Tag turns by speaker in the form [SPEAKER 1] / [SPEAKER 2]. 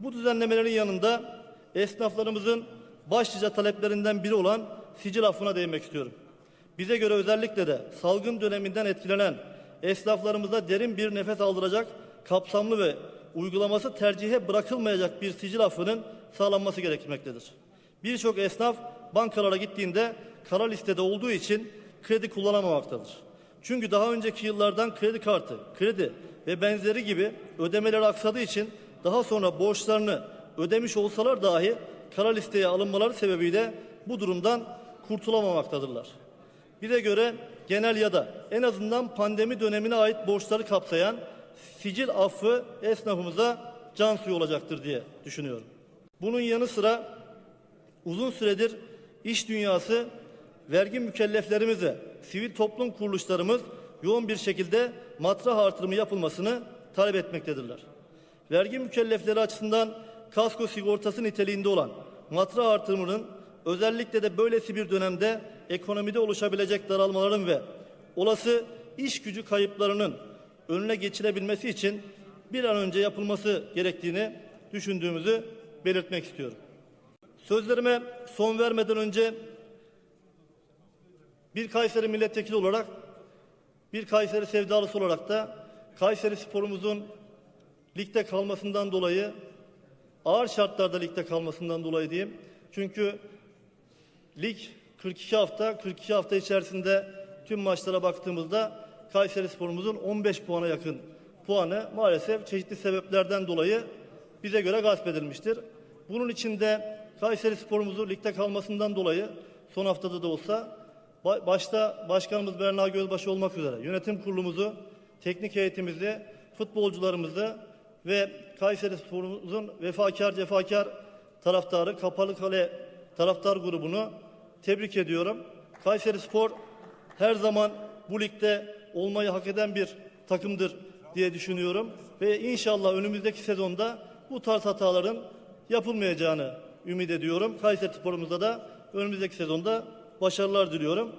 [SPEAKER 1] Bu düzenlemelerin yanında esnaflarımızın başlıca taleplerinden biri olan sicil affına değinmek istiyorum. Bize göre özellikle de salgın döneminden etkilenen esnaflarımıza derin bir nefes aldıracak, kapsamlı ve uygulaması tercihe bırakılmayacak bir sicil affının sağlanması gerekmektedir. Birçok esnaf bankalara gittiğinde kara listede olduğu için kredi kullanamamaktadır. Çünkü daha önceki yıllardan kredi kartı, kredi ve benzeri gibi ödemeleri aksadığı için daha sonra borçlarını ödemiş olsalar dahi kara listeye alınmaları sebebiyle bu durumdan kurtulamamaktadırlar. Bize göre genel ya da en azından pandemi dönemine ait borçları kapsayan sicil affı esnafımıza can suyu olacaktır diye düşünüyorum. Bunun yanı sıra uzun süredir iş dünyası vergi mükelleflerimize sivil toplum kuruluşlarımız yoğun bir şekilde matrah artırımı yapılmasını talep etmektedirler. Vergi mükellefleri açısından kasko sigortası niteliğinde olan matrah artırımının özellikle de böylesi bir dönemde ekonomide oluşabilecek daralmaların ve olası iş gücü kayıplarının önüne geçilebilmesi için bir an önce yapılması gerektiğini düşündüğümüzü belirtmek istiyorum. Sözlerime son vermeden önce bir Kayseri milletvekili olarak bir Kayseri sevdalısı olarak da Kayseri sporumuzun ligde kalmasından dolayı ağır şartlarda ligde kalmasından dolayı diyeyim. Çünkü lig 42 hafta 42 hafta içerisinde tüm maçlara baktığımızda Kayseri sporumuzun 15 puana yakın puanı maalesef çeşitli sebeplerden dolayı bize göre gasp edilmiştir. Bunun içinde Kayseri sporumuzu ligde kalmasından dolayı son haftada da olsa ba- başta başkanımız Berna Gölbaşı olmak üzere yönetim kurulumuzu, teknik heyetimizi, futbolcularımızı ve Kayseri sporumuzun vefakar cefakar taraftarı Kapalı Kale taraftar grubunu tebrik ediyorum. Kayseri Spor her zaman bu ligde olmayı hak eden bir takımdır diye düşünüyorum. Ve inşallah önümüzdeki sezonda bu tarz hataların yapılmayacağını ümit ediyorum. Kayseri Spor'umuzda da önümüzdeki sezonda başarılar diliyorum.